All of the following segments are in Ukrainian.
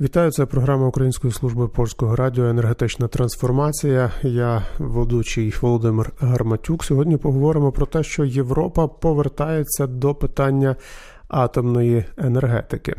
Вітаю, це програма Української служби польського радіо Енергетична трансформація. Я ведучий Володимир Гарматюк. Сьогодні поговоримо про те, що Європа повертається до питання атомної енергетики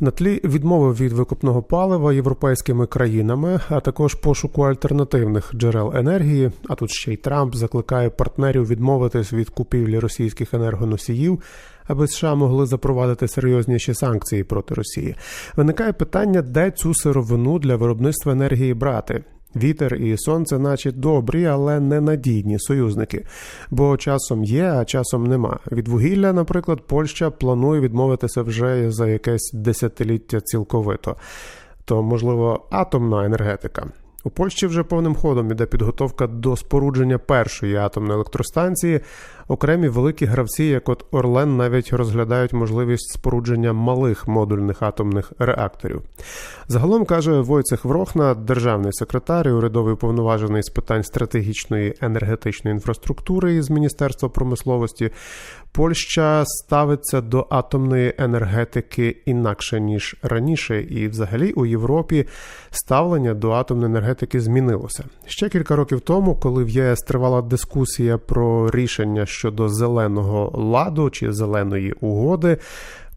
на тлі відмови від викопного палива європейськими країнами, а також пошуку альтернативних джерел енергії. А тут ще й Трамп закликає партнерів відмовитись від купівлі російських енергоносіїв. Аби США могли запровадити серйозніші санкції проти Росії, виникає питання, де цю сировину для виробництва енергії брати. Вітер і сонце, наче добрі, але ненадійні союзники, бо часом є, а часом нема. Від вугілля, наприклад, Польща планує відмовитися вже за якесь десятиліття цілковито. То, можливо, атомна енергетика. У Польщі вже повним ходом іде підготовка до спорудження першої атомної електростанції. Окремі великі гравці, як от Орлен, навіть розглядають можливість спорудження малих модульних атомних реакторів. Загалом каже Войцех Врохна, державний секретар і урядовий уповноважений з питань стратегічної енергетичної інфраструктури із Міністерства промисловості. Польща ставиться до атомної енергетики інакше ніж раніше, і, взагалі, у Європі ставлення до атомної енергетики змінилося ще кілька років тому, коли в ЄС тривала дискусія про рішення щодо зеленого ладу чи зеленої угоди.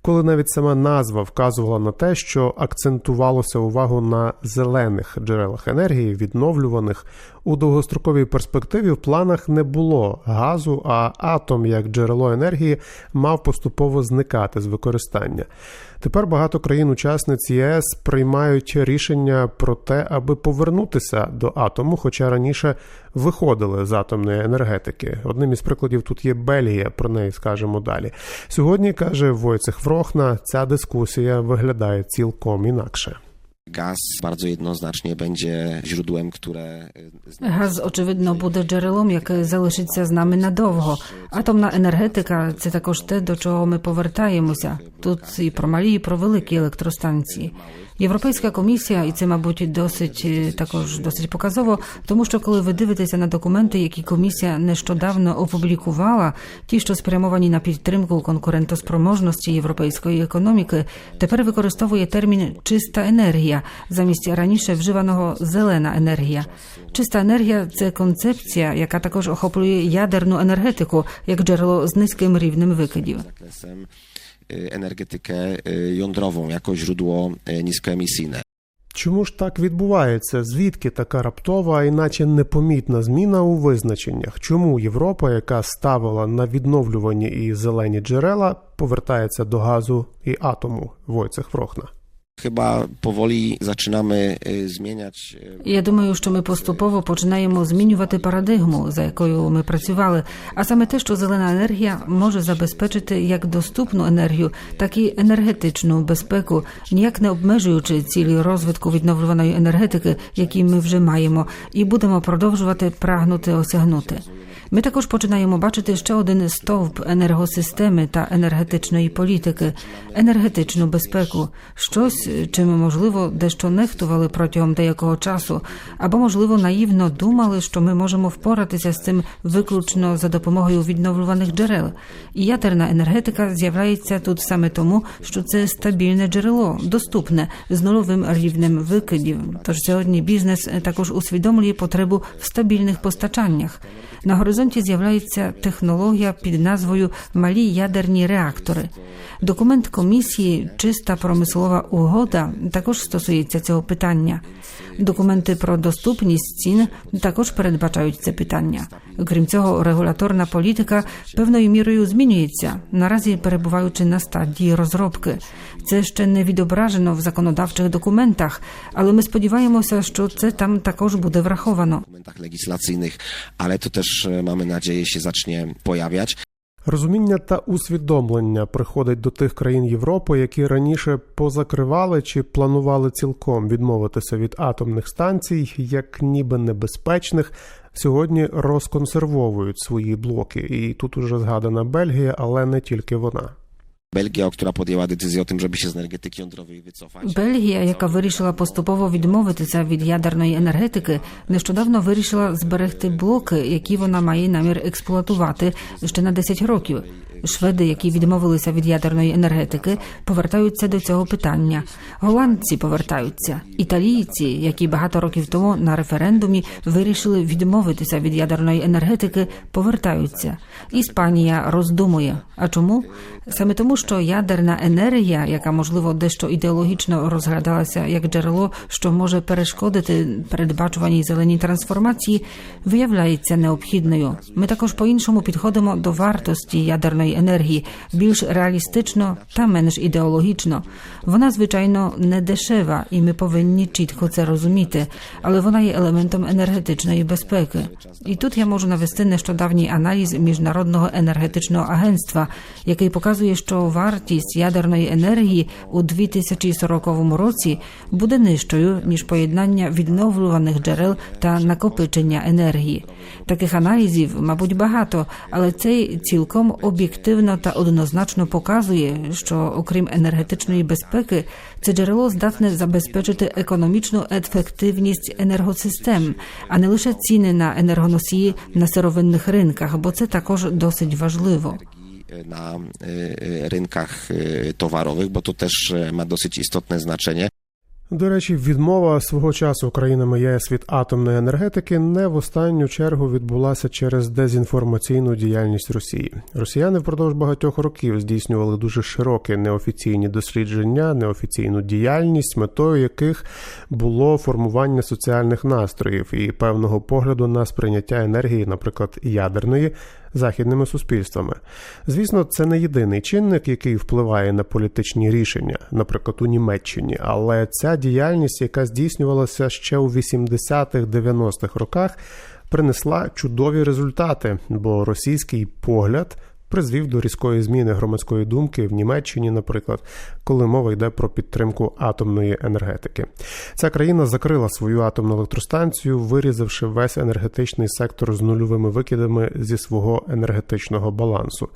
Коли навіть сама назва вказувала на те, що акцентувалося увагу на зелених джерелах енергії, відновлюваних у довгостроковій перспективі в планах не було газу, а атом як джерело енергії мав поступово зникати з використання. Тепер багато країн-учасниць ЄС приймають рішення про те, аби повернутися до атому, хоча раніше виходили з атомної енергетики. Одним із прикладів тут є Бельгія, про неї скажемо далі. Сьогодні каже Войцех Врохна, ця дискусія виглядає цілком інакше. Gaz bardzo jednoznacznie będzie źródłem, które Газ, очевидно, буде джерелом, яке залишиться з нами надовго. Атомна енергетика це також те, до чого ми повертаємося. Тут і про малі, і про великі електростанції. Європейська комісія, і це, мабуть, досить е, також досить показово, тому що коли ви дивитеся на документи, які комісія нещодавно опублікувала, ті, що спрямовані на підтримку конкурентоспроможності європейської економіки, тепер використовує термін чиста енергія замість раніше вживаного зелена енергія. Чиста енергія це концепція, яка також охоплює ядерну енергетику як джерело з низьким рівнем викидів. Y, energetykę y, jądrową jako źródło y, niskoemisyjne. Чому ж так відбувається? Звідки така раптова, іначе непомітна зміна у визначеннях? Чому Європа, яка ставила на відновлювані і зелені джерела, повертається до газу і атому? Войцех Врохна. Chyba powoli zaczynamy zmieniać Я думаю, що ми поступово починаємо змінювати парадигму, за якою ми працювали, а саме те, що зелена енергія може забезпечити як доступну енергію, так і енергетичну безпеку, ніяк не обмежуючи цілі розвитку відновлюваної енергетики, які ми вже маємо, і будемо продовжувати прагнути осягнути. Ми також починаємо бачити ще один стовп енергосистеми та енергетичної політики, енергетичну безпеку, щось, чим можливо дещо нехтували протягом деякого часу, або можливо наївно думали, що ми можемо впоратися з цим виключно за допомогою відновлюваних джерел. І ядерна енергетика з'являється тут саме тому, що це стабільне джерело, доступне з нульовим рівнем викидів. Тож сьогодні бізнес також усвідомлює потребу в стабільних постачаннях. На горизонті з'являється технологія під назвою Малі ядерні реактори. Документ комісії Чиста промислова угода також стосується цього питання. Документи про доступність цін також передбачають це питання. Крім цього, регуляторна політика певною мірою змінюється, наразі перебуваючи на стадії розробки. Це ще не відображено в законодавчих документах, але ми сподіваємося, що це там також буде враховано. dokumentach legislacyjnych, ale to też y, mamy nadzieję się zacznie pojawiać. Розуміння та усвідомлення приходить до тих країн Європи, які раніше позакривали чи планували цілком відмовитися від атомних станцій, як ніби небезпечних. Сьогодні розконсервовують свої блоки, і тут уже згадана Бельгія, але не тільки вона. Belgia, яка podjęła децизію о тим, щоб з енергетики jądrowej wycofać. Бельгія, яка вирішила поступово відмовитися від ядерної енергетики, нещодавно вирішила зберегти блоки, які вона має намір експлуатувати ще на 10 років. Шведи, які відмовилися від ядерної енергетики, повертаються до цього питання. Голландці повертаються. Італійці, які багато років тому на референдумі вирішили відмовитися від ядерної енергетики, повертаються. Іспанія роздумує. А чому? Саме тому, що ядерна енергія, яка можливо дещо ідеологічно розглядалася як джерело, що може перешкодити передбачуваній зеленій трансформації, виявляється необхідною. Ми також по-іншому підходимо до вартості ядерної енергії, більш реалістично та менш ідеологічно. Вона, звичайно, не дешева, і ми повинні чітко це розуміти, але вона є елементом енергетичної безпеки. І тут я можу навести нещодавній аналіз міжнародного енергетичного агентства, який показує, що вартість ядерної енергії у 2040 році буде нижчою ніж поєднання відновлюваних джерел та накопичення енергії. Таких аналізів, мабуть, багато, але цей цілком об'єктивно та однозначно показує, що окрім енергетичної безпеки, це джерело здатне забезпечити економічну ефективність енергосистем, а не лише ціни на енергоносії на сировинних ринках, бо це також досить важливо. rynkach y, towarowych, bo to y, ma dosyć istotne znaczenie. До речі, відмова свого часу країнами ЄС від атомної енергетики не в останню чергу відбулася через дезінформаційну діяльність Росії. Росіяни впродовж багатьох років здійснювали дуже широкі неофіційні дослідження, неофіційну діяльність, метою яких було формування соціальних настроїв і певного погляду на сприйняття енергії, наприклад, ядерної. Західними суспільствами, звісно, це не єдиний чинник, який впливає на політичні рішення, наприклад, у Німеччині, але ця діяльність, яка здійснювалася ще у 80-х-90-х роках, принесла чудові результати, бо російський погляд призвів до різкої зміни громадської думки в Німеччині, наприклад, коли мова йде про підтримку атомної енергетики. Ця країна закрила свою атомну електростанцію, вирізавши весь енергетичний сектор з нульовими викидами зі свого енергетичного балансу.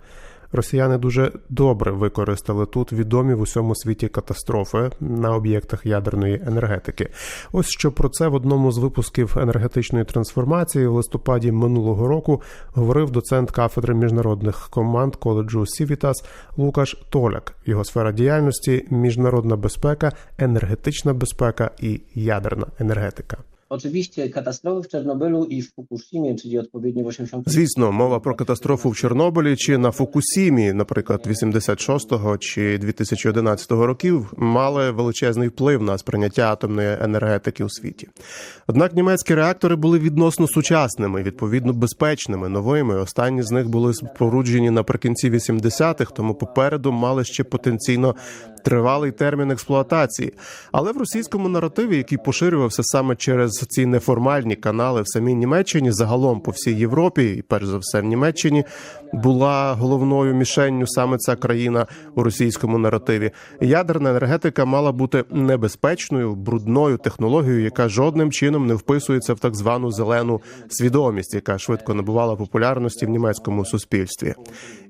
Росіяни дуже добре використали тут відомі в усьому світі катастрофи на об'єктах ядерної енергетики. Ось що про це в одному з випусків енергетичної трансформації в листопаді минулого року говорив доцент кафедри міжнародних команд коледжу Сівітас Лукаш Толяк. Його сфера діяльності міжнародна безпека, енергетична безпека і ядерна енергетика. Oczywiście katastrofy w Czernobylu i w Fukushimie, czyli odpowiednio w 80 Звісно, мова про катастрофу в Чорнобилі чи на Фукусімі, наприклад, 86-го чи 2011 років, мали величезний вплив на сприйняття атомної енергетики у світі. Однак німецькі реактори були відносно сучасними, відповідно безпечними, новими. Останні з них були споруджені наприкінці 80-х, тому попереду мали ще потенційно тривалий термін експлуатації. Але в російському наративі, який поширювався саме через ці неформальні канали в самій Німеччині, загалом по всій Європі, і перш за все в Німеччині, була головною мішенню саме ця країна у російському наративі. Ядерна енергетика мала бути небезпечною, брудною технологією, яка жодним чином не вписується в так звану зелену свідомість, яка швидко набувала популярності в німецькому суспільстві.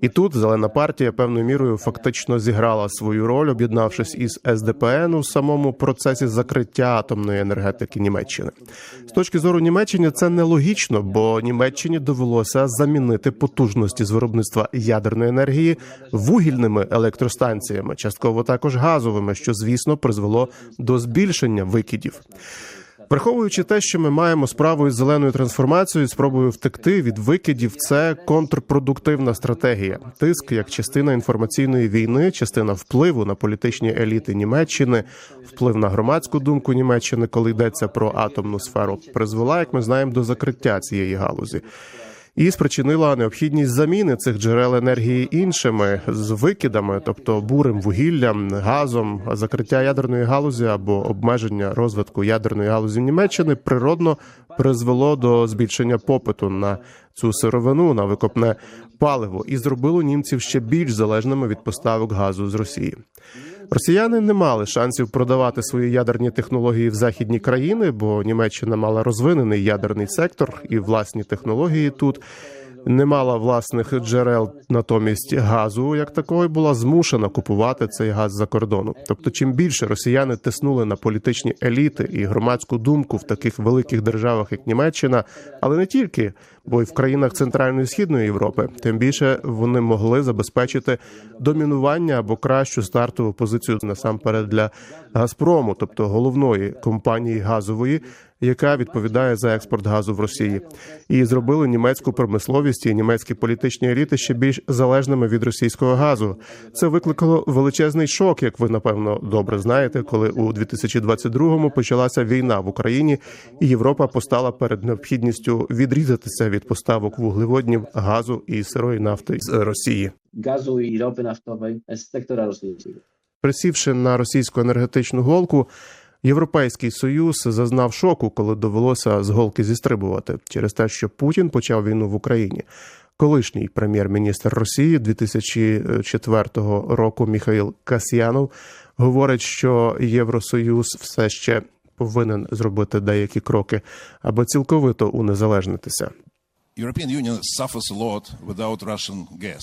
І тут зелена партія певною мірою фактично зіграла свою роль, об'єднавшись із СДПН у самому процесі закриття атомної енергетики Німеччини. З точки зору Німеччини це нелогічно, бо Німеччині довелося замінити потужності з виробництва ядерної енергії вугільними електростанціями, частково також газовими, що звісно призвело до збільшення викидів. Враховуючи те, що ми маємо справу із зеленою трансформацією, спробою втекти від викидів, це контрпродуктивна стратегія. Тиск як частина інформаційної війни, частина впливу на політичні еліти Німеччини, вплив на громадську думку Німеччини, коли йдеться про атомну сферу, призвела, як ми знаємо, до закриття цієї галузі. І спричинила необхідність заміни цих джерел енергії іншими з викидами, тобто бурим вугіллям, газом, закриття ядерної галузі або обмеження розвитку ядерної галузі Німеччини природно призвело до збільшення попиту на цю сировину на викопне паливо і зробило німців ще більш залежними від поставок газу з Росії. Росіяни не мали шансів продавати свої ядерні технології в західні країни, бо Німеччина мала розвинений ядерний сектор і власні технології тут. Не мала власних джерел, натомість газу як такої була змушена купувати цей газ за кордону. Тобто, чим більше росіяни тиснули на політичні еліти і громадську думку в таких великих державах, як Німеччина, але не тільки, бо й в країнах Центральної і Східної Європи, тим більше вони могли забезпечити домінування або кращу стартову позицію насамперед для Газпрому, тобто головної компанії газової, яка відповідає за експорт газу в Росії, і зробили німецьку промисловість і німецькі політичні еліти ще більш залежними від російського газу. Це викликало величезний шок, як ви напевно добре знаєте, коли у 2022-му почалася війна в Україні, і Європа постала перед необхідністю відрізатися від поставок вуглеводнів, газу і сирої нафти з Росії. gazu i ropy naftowej z sektora rosyjskiego. Присівши на російську енергетичну голку, Європейський союз зазнав шоку, коли довелося з голки зістрибувати через те, що Путін почав війну в Україні. Колишній прем'єр-міністр Росії 2004 року Міхаїл Касьянов говорить, що Євросоюз все ще повинен зробити деякі кроки, аби цілковито унезалежнитися.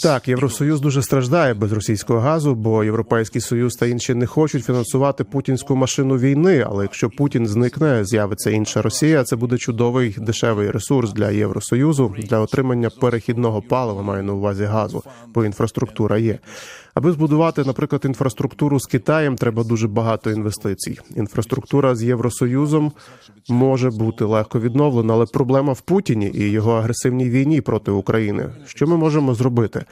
Так, Євросоюз дуже страждає без російського газу, бо Європейський Союз та інші не хочуть фінансувати путінську машину війни. Але якщо Путін зникне, з'явиться інша Росія. Це буде чудовий дешевий ресурс для Євросоюзу для отримання перехідного палива. Маю на увазі газу, бо інфраструктура є. Аби збудувати, наприклад, інфраструктуру з Китаєм, треба дуже багато інвестицій. Інфраструктура з Євросоюзом може бути легко відновлена, але проблема в Путіні і його агресивній війні проти України. Що ми можемо зробити?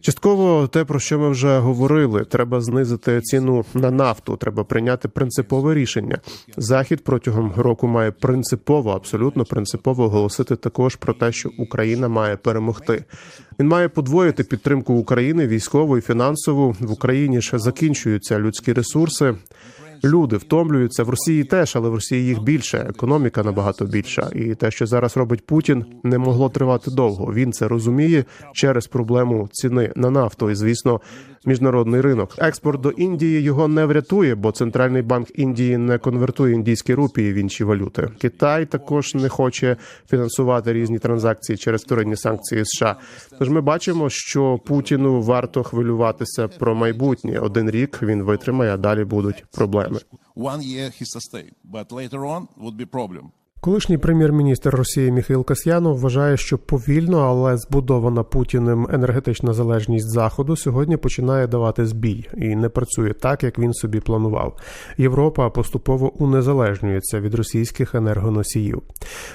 Частково те, про що ми вже говорили, треба знизити ціну на нафту. Треба прийняти принципове рішення. Захід протягом року має принципово, абсолютно принципово оголосити також про те, що Україна має перемогти. Він має подвоїти підтримку України військову і фінансову в Україні. ще закінчуються людські ресурси. Люди втомлюються в Росії теж, але в Росії їх більше. Економіка набагато більша. І те, що зараз робить Путін, не могло тривати довго. Він це розуміє через проблему ціни на нафту. І звісно, міжнародний ринок. Експорт до Індії його не врятує, бо центральний банк Індії не конвертує індійські рупії в інші валюти. Китай також не хоче фінансувати різні транзакції через вторинні санкції США. Тож ми бачимо, що Путіну варто хвилюватися про майбутнє. Один рік він витримає, а далі будуть проблеми. One year he sustained, but later on would be problem. Колишній прем'єр-міністр Росії Міхаїл Касьянов вважає, що повільно, але збудована Путіним енергетична залежність заходу сьогодні починає давати збій і не працює так, як він собі планував. Європа поступово унезалежнюється від російських енергоносіїв.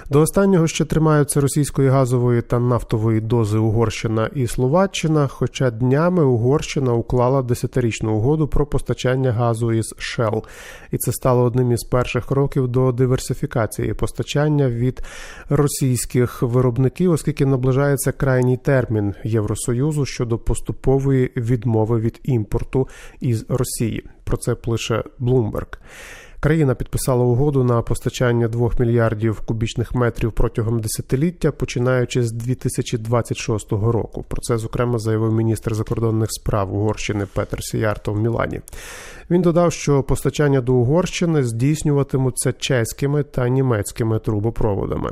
До останнього ще тримаються російської газової та нафтової дози Угорщина і Словаччина. Хоча днями Угорщина уклала десятирічну угоду про постачання газу із Shell. і це стало одним із перших кроків до диверсифікації постачання від російських виробників, оскільки наближається крайній термін Євросоюзу щодо поступової відмови від імпорту із Росії. Про це пише Bloomberg. Країна підписала угоду на постачання 2 мільярдів кубічних метрів протягом десятиліття, починаючи з 2026 року. Про це зокрема заявив міністр закордонних справ Угорщини Петер Сіярто в Мілані. Він додав, що постачання до Угорщини здійснюватимуться чеськими та німецькими трубопроводами.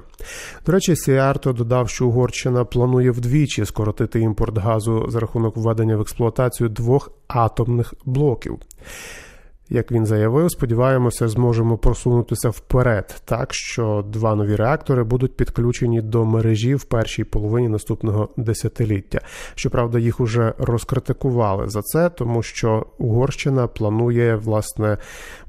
До речі, Сіарто додав, що Угорщина планує вдвічі скоротити імпорт газу за рахунок введення в експлуатацію двох атомних блоків. Як він заявив, сподіваємося, зможемо просунутися вперед, так що два нові реактори будуть підключені до мережі в першій половині наступного десятиліття. Щоправда, їх уже розкритикували за це, тому що Угорщина планує власне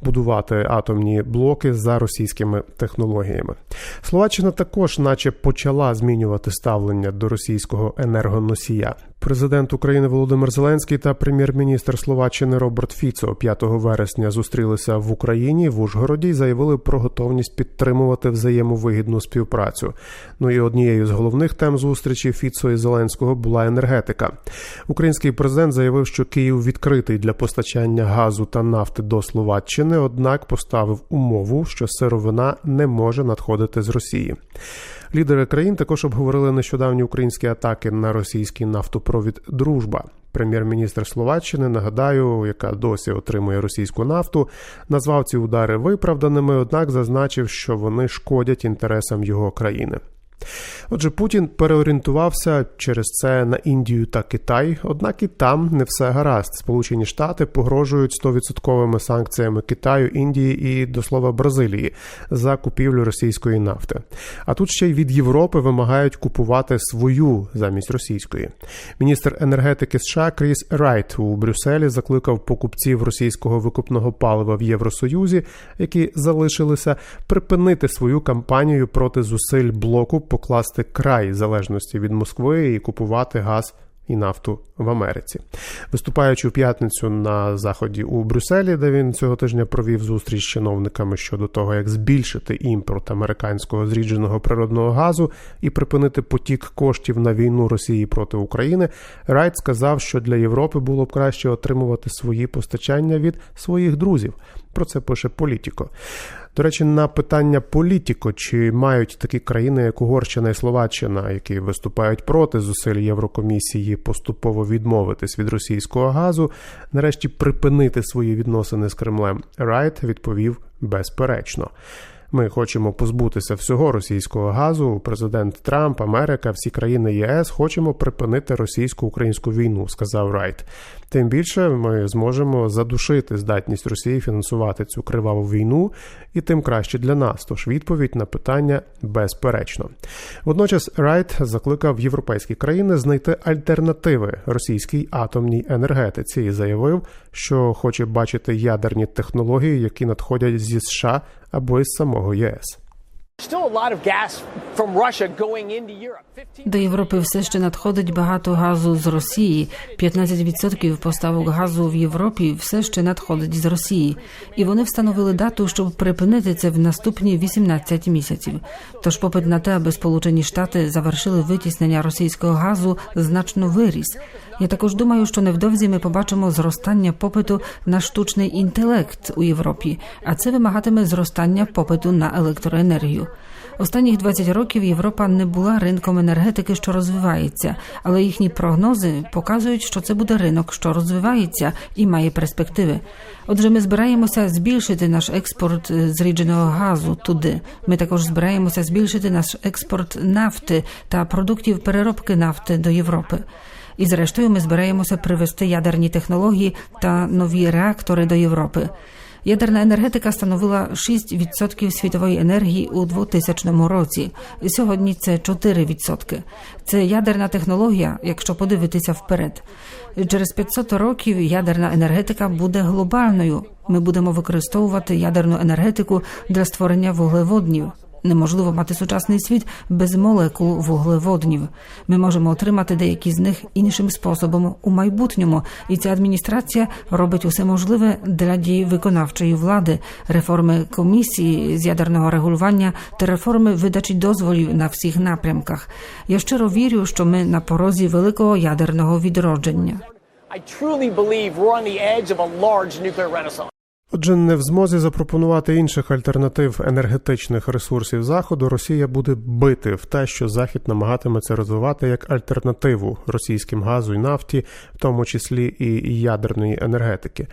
будувати атомні блоки за російськими технологіями. Словаччина також, наче, почала змінювати ставлення до російського енергоносія. Президент України Володимир Зеленський та прем'єр-міністр Словаччини Роберт Фіцо 5 вересня зустрілися в Україні в Ужгороді і заявили про готовність підтримувати взаємовигідну співпрацю. Ну і однією з головних тем зустрічі Фіцо і Зеленського була енергетика. Український президент заявив, що Київ відкритий для постачання газу та нафти до Словаччини, однак поставив умову, що сировина не може надходити з Росії. Лідери країн також обговорили нещодавні українські атаки на російський нафтопровід Дружба. Прем'єр-міністр Словаччини, нагадаю, яка досі отримує російську нафту, назвав ці удари виправданими однак зазначив, що вони шкодять інтересам його країни. Отже, Путін переорієнтувався через це на Індію та Китай, однак і там не все гаразд. Сполучені Штати погрожують 100% санкціями Китаю, Індії і до слова Бразилії за купівлю російської нафти. А тут ще й від Європи вимагають купувати свою замість російської. Міністр енергетики США Кріс Райт у Брюсселі закликав покупців російського викупного палива в Євросоюзі, які залишилися, припинити свою кампанію проти зусиль блоку покласти край залежності від Москви і купувати газ. І нафту в Америці, виступаючи у п'ятницю на заході у Брюсселі, де він цього тижня провів зустріч з чиновниками щодо того, як збільшити імпорт американського зрідженого природного газу і припинити потік коштів на війну Росії проти України. Райт сказав, що для Європи було б краще отримувати свої постачання від своїх друзів. Про це пише Політіко. До речі, на питання політико, чи мають такі країни, як Угорщина і Словаччина, які виступають проти зусиль Єврокомісії поступово відмовитись від російського газу, нарешті припинити свої відносини з Кремлем, Райт відповів безперечно. Ми хочемо позбутися всього російського газу. Президент Трамп, Америка, всі країни ЄС хочемо припинити російсько-українську війну, сказав Райт. Тим більше ми зможемо задушити здатність Росії фінансувати цю криваву війну, і тим краще для нас. Тож відповідь на питання безперечно. Водночас Райт закликав європейські країни знайти альтернативи російській атомній енергетиці і заявив, що хоче бачити ядерні технології, які надходять зі США або із самого ЄС. До Європи все ще надходить багато газу з Росії. 15% поставок газу в Європі все ще надходить з Росії, і вони встановили дату, щоб припинити це в наступні 18 місяців. Тож попит на те, аби Сполучені Штати завершили витіснення російського газу, значно виріс. Я також думаю, що невдовзі ми побачимо зростання попиту на штучний інтелект у Європі, а це вимагатиме зростання попиту на електроенергію. Останніх 20 років Європа не була ринком енергетики, що розвивається, але їхні прогнози показують, що це буде ринок, що розвивається і має перспективи. Отже, ми збираємося збільшити наш експорт е, зрідженого газу туди. Ми також збираємося збільшити наш експорт нафти та продуктів переробки нафти до Європи. І зрештою ми збираємося привести ядерні технології та нові реактори до Європи. Ядерна енергетика становила 6% світової енергії у 2000 році. Сьогодні це 4%. Це ядерна технологія, якщо подивитися вперед. Через 500 років ядерна енергетика буде глобальною. Ми будемо використовувати ядерну енергетику для створення вуглеводнів. Неможливо мати сучасний світ без молекул вуглеводнів. Ми можемо отримати деякі з них іншим способом у майбутньому, і ця адміністрація робить усе можливе для дії виконавчої влади, реформи комісії з ядерного регулювання та реформи видачі дозволів на всіх напрямках. Я щиро вірю, що ми на порозі великого ядерного відродження. I truly believe we're on the edge of a large nuclear renaissance. Отже, не в змозі запропонувати інших альтернатив енергетичних ресурсів заходу, Росія буде бити в те, що Захід намагатиметься розвивати як альтернативу російським газу і нафті, в тому числі і ядерної енергетики.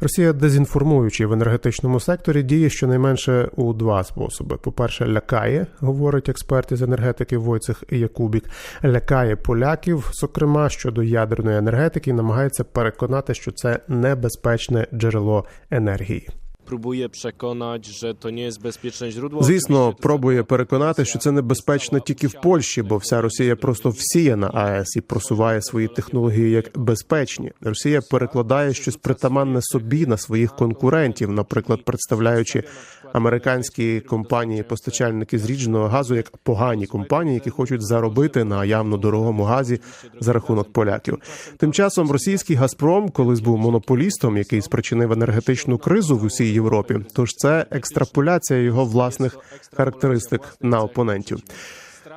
Росія, дезінформуючи в енергетичному секторі, діє щонайменше у два способи: по-перше, лякає, говорить експерт із енергетики Войцех Якубік, лякає поляків, зокрема щодо ядерної енергетики, і намагається переконати, що це небезпечне джерело енергії. He. Próbuje przekonać, że to nie jest bezpieczne źródło. Звісно, пробує переконати, що це небезпечно тільки в Польщі, бо вся Росія просто всіє на АЕС і просуває свої технології як безпечні. Росія перекладає щось притаманне собі на своїх конкурентів, наприклад, представляючи американські компанії, постачальники зрідженого газу як погані компанії, які хочуть заробити на явно дорогому газі за рахунок поляків. Тим часом російський Газпром колись був монополістом, який спричинив енергетичну кризу в усій Європі. Тож це екстраполяція його власних характеристик на опонентів.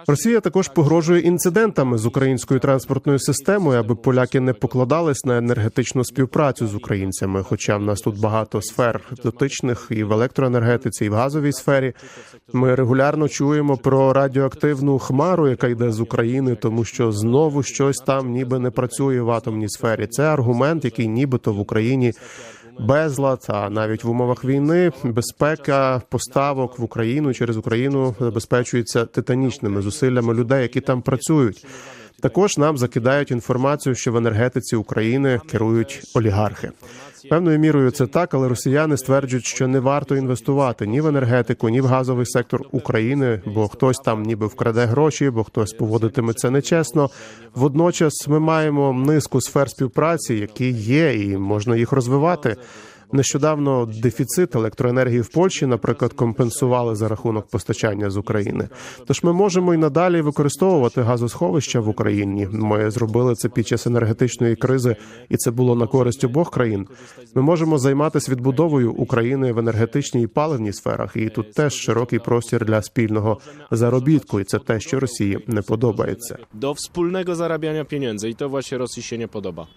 Росія також погрожує інцидентами з українською транспортною системою, аби поляки не покладались на енергетичну співпрацю з українцями. Хоча в нас тут багато сфер дотичних і в електроенергетиці, і в газовій сфері. Ми регулярно чуємо про радіоактивну хмару, яка йде з України, тому що знову щось там ніби не працює в атомній сфері. Це аргумент, який нібито в Україні безлад, а навіть в умовах війни безпека поставок в Україну через Україну забезпечується титанічними зусиллями людей, які там працюють. Також нам закидають інформацію, що в енергетиці України керують олігархи. Певною мірою це так, але росіяни стверджують, що не варто інвестувати ні в енергетику, ні в газовий сектор України, бо хтось там ніби вкраде гроші, бо хтось поводитиме це нечесно. Водночас ми маємо низку сфер співпраці, які є, і можна їх розвивати. Нещодавно дефіцит електроенергії в Польщі, наприклад, компенсували за рахунок постачання з України. Тож ми можемо і надалі використовувати газосховища в Україні. Ми зробили це під час енергетичної кризи, і це було на користь обох країн. Ми можемо займатися відбудовою України в енергетичній і паливній сферах. І тут теж широкий простір для спільного заробітку, і це те, що Росії не подобається. Do wspólnego zarabiania pieniędzy i to właśnie Rosji się nie podoba.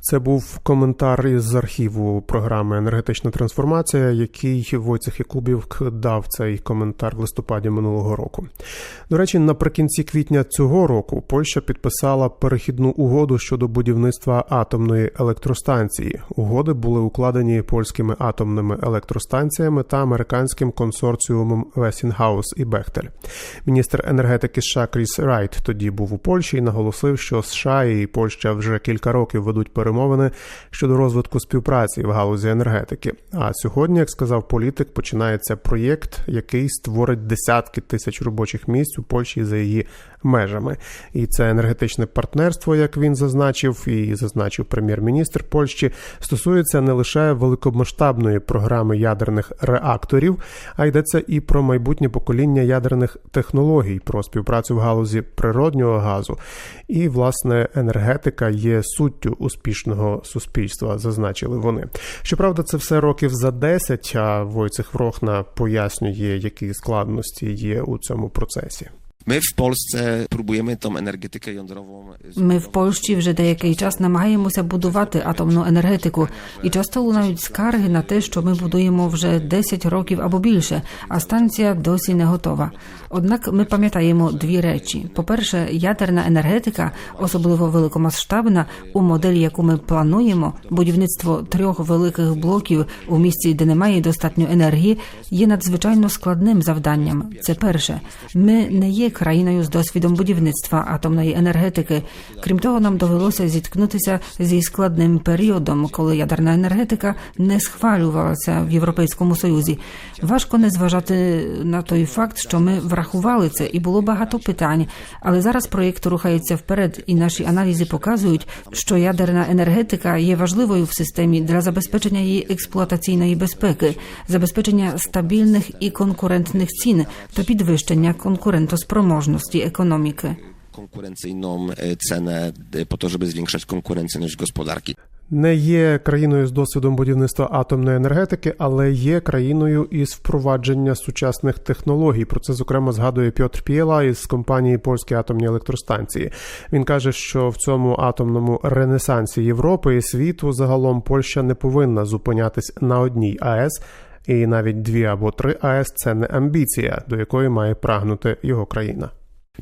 Це був коментар із архіву програми Енергетична трансформація, який Войцех Якубів дав цей коментар в листопаді минулого року. До речі, наприкінці квітня цього року Польща підписала перехідну угоду щодо будівництва атомної електростанції. Угоди були укладені польськими атомними електростанціями та американським консорціумом Westinghouse і Бехтель. Міністр енергетики США Кріс Райт тоді був у Польщі і наголосив, що США і Польща вже кілька років ведуть перемовини щодо розвитку співпраці в галузі енергетики. А сьогодні, як сказав політик, починається проєкт, який створить десятки тисяч робочих місць у Польщі за її межами. І це енергетичне партнерство, як він зазначив, і зазначив прем'єр-міністр Польщі, стосується не лише великомасштабної програми ядерних реакторів, а йдеться і про майбутнє покоління ядерних технологій, про співпрацю в галузі природнього газу. І власне енергетика є суттю успішного суспільства, зазначили вони. Щоправда, це все років за 10, а Войцех Врохна пояснює, які складності є у цьому процесі. My w Polsce próbujemy tą energetykę jądrową. Ми в Польщі вже деякий час намагаємося будувати атомну енергетику, і часто лунають скарги на те, що ми будуємо вже 10 років або більше, а станція досі не готова. Однак ми пам'ятаємо дві речі: по-перше, ядерна енергетика, особливо великомасштабна, у моделі, яку ми плануємо, будівництво трьох великих блоків у місці, де немає достатньо енергії, є надзвичайно складним завданням. Це перше. Ми не є країною з досвідом будівництва атомної енергетики. Крім того, нам довелося зіткнутися зі складним періодом, коли ядерна енергетика не схвалювалася в Європейському Союзі. Важко не зважати на той факт, що ми врахували це, і було багато питань. Але зараз проєкт рухається вперед, і наші аналізи показують, що ядерна енергетика є важливою в системі для забезпечення її експлуатаційної безпеки, забезпечення стабільних і конкурентних цін та підвищення конкурентоспроможності економіки. konkurencyjną e, cenę e, po to, żeby zwiększać konkurencyjność не є країною з досвідом будівництва атомної енергетики, але є країною із впровадження сучасних технологій. Про це зокрема згадує Пьотр П'єла із компанії Польські атомні електростанції. Він каже, що в цьому атомному ренесансі Європи і світу загалом Польща не повинна зупинятись на одній АЕС. І навіть дві або три АЕС це не амбіція, до якої має прагнути його країна.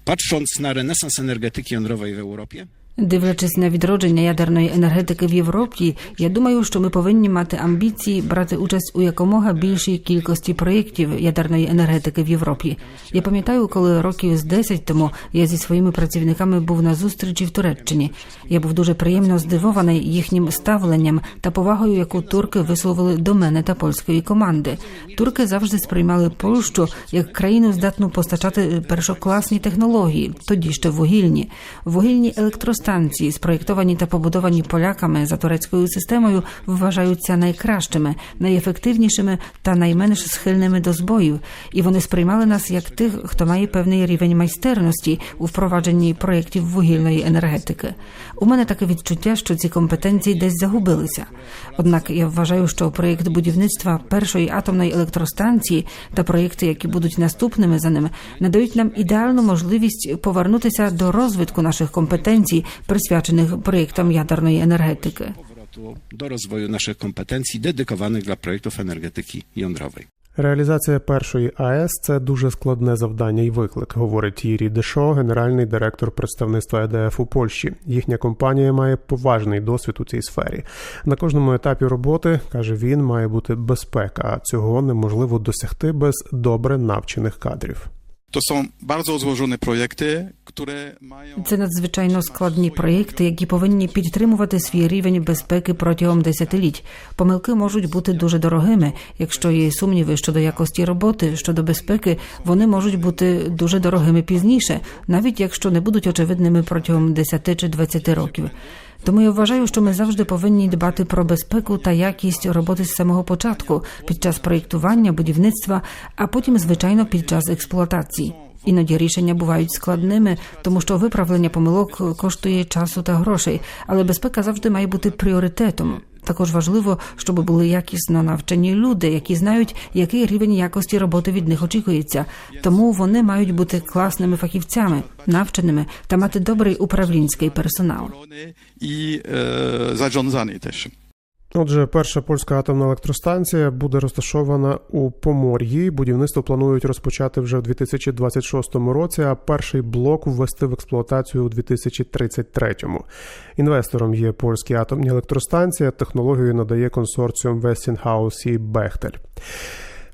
Patrząc na renesans energetyki jądrowej w Europie, Дивлячись на відродження ядерної енергетики в Європі, я думаю, що ми повинні мати амбіції брати участь у якомога більшій кількості проєктів ядерної енергетики в Європі. Я пам'ятаю, коли років з 10 тому я зі своїми працівниками був на зустрічі в Туреччині. Я був дуже приємно здивований їхнім ставленням та повагою, яку турки висловили до мене та польської команди. Турки завжди сприймали Польщу як країну здатну постачати першокласні технології, тоді ще вугільні, вугільні електростанції, спроєктовані та побудовані поляками за турецькою системою, вважаються найкращими, найефективнішими та найменш схильними до збоїв, і вони сприймали нас як тих, хто має певний рівень майстерності у впровадженні проєктів вугільної енергетики. У мене таке відчуття, що ці компетенції десь загубилися. Однак я вважаю, що проєкт будівництва першої атомної електростанції та проєкти, які будуть наступними за ними, надають нам ідеальну можливість повернутися до розвитку наших компетенцій, присвячених проєктам ядерної енергетики. do rozwoju naszych kompetencji dedykowanych dla projektów energetyki jądrowej. Реалізація першої АЕС це дуже складне завдання і виклик, говорить Юрій Дешо, генеральний директор представництва ЕДФ у Польщі. Їхня компанія має поважний досвід у цій сфері. На кожному етапі роботи каже він, має бути безпека. А цього неможливо досягти без добре навчених кадрів. To są bardzo złożone projekty, które mają. Це надзвичайно складні проєкти, які повинні підтримувати свій рівень безпеки протягом десятиліть. Помилки можуть бути дуже дорогими. Якщо є сумніви щодо якості роботи, щодо безпеки, вони можуть бути дуже дорогими пізніше, навіть якщо не будуть очевидними протягом 10 чи 20 років. Тому я вважаю, що ми завжди повинні дбати про безпеку та якість роботи з самого початку, під час проєктування, будівництва, а потім, звичайно, під час експлуатації. Іноді рішення бувають складними, тому що виправлення помилок коштує часу та грошей, але безпека завжди має бути пріоритетом. Також важливо, щоб були якісно навчені люди, які знають, який рівень якості роботи від них очікується. Тому вони мають бути класними фахівцями, навченими та мати добрий управлінський персонал. І zarządzany też. Отже, перша польська атомна електростанція буде розташована у Помор'ї. Будівництво планують розпочати вже в 2026 році, а перший блок ввести в експлуатацію у 2033. Інвестором є польські атомні електростанції. Технологію надає консорціум Westinghouse і Бехтель.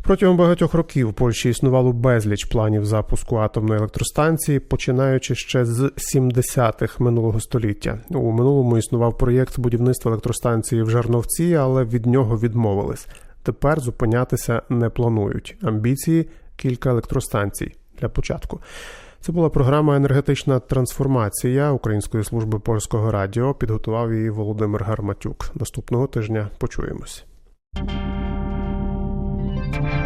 Протягом багатьох років в Польщі існувало безліч планів запуску атомної електростанції, починаючи ще з 70-х минулого століття. У минулому існував проєкт будівництва електростанції в Жарновці, але від нього відмовились. Тепер зупинятися не планують. Амбіції кілька електростанцій для початку. Це була програма Енергетична трансформація Української служби польського радіо. Підготував її Володимир Гарматюк. Наступного тижня почуємось. thank you